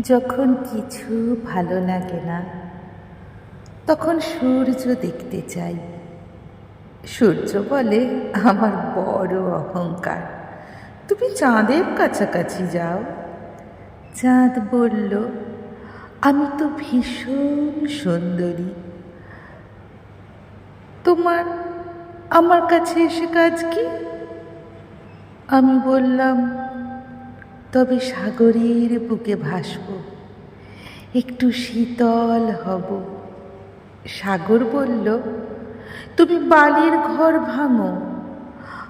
যখন কিছু ভালো লাগে না, তখন সূর্য দেখতে চাই। সূর্য বলে আমার বড় অহংকার। তুমি চাঁদের কাছাকাছি যাও। চাঁদ বলল, আমি তো ভীষণ সুন্দরী। তোমার, আমার কাছে এসে কাজ কি? আমি বললাম তবে সাগরের বুকে ভাসব। একটু শীতল হব। সাগর বলল, তুমি বালির ঘর ভাঙো।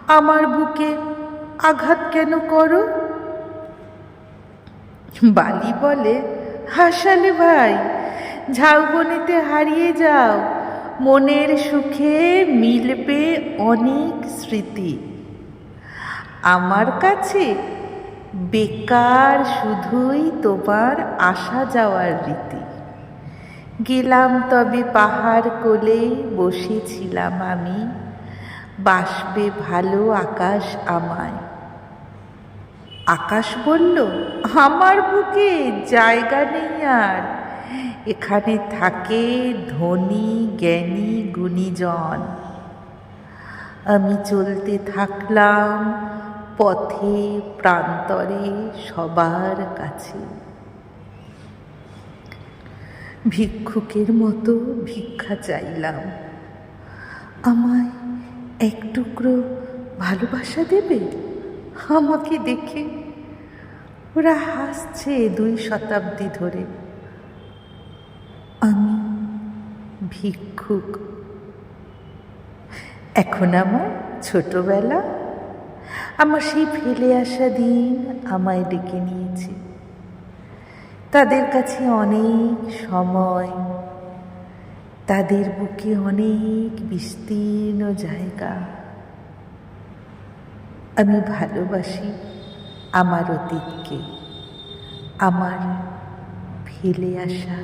আমার বুকে আঘাত কেন করো? বালি বলে, হাসালে ভাই ঝাউবনেতে হারিয়ে যাও। মনের সুখে মিলবে অনেক স্মৃতি। আমার কাছে বেকার শুধুই তোমার আসা যাওয়ার রীতি। গেলাম তবে পাহাড় কোলে বসেছিলাম আমি বাসবে ভালো আকাশ আমায়। আকাশ বলল, আমার বুকে জায়গা নেই আর। এখানে থাকে ধনী, জ্ঞানী, গুণীজন। আমি চলতে থাকলাম পথে প্রান্তরে সবার কাছে। ভিক্ষুকের মতো ভিক্ষা চাইলাম। আমায় এক টুকরো ভালোবাসা দেবে? আমাকে দেখে ওরা হাসছে দুই শতাব্দী ধরে। আমি ভিক্ষুক। এখন আমার ছোটবেলা আমার সেই ফেলে আসা দিন আমায় ডেকে নিয়েছে। তাদের কাছে অনেক সময়, তাদের বুকে অনেক বিস্তীর্ণ জায়গা। আমি ভালোবাসি আমার অতীতকে, আমার ফেলে আসা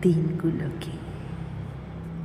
দিনগুলোকে।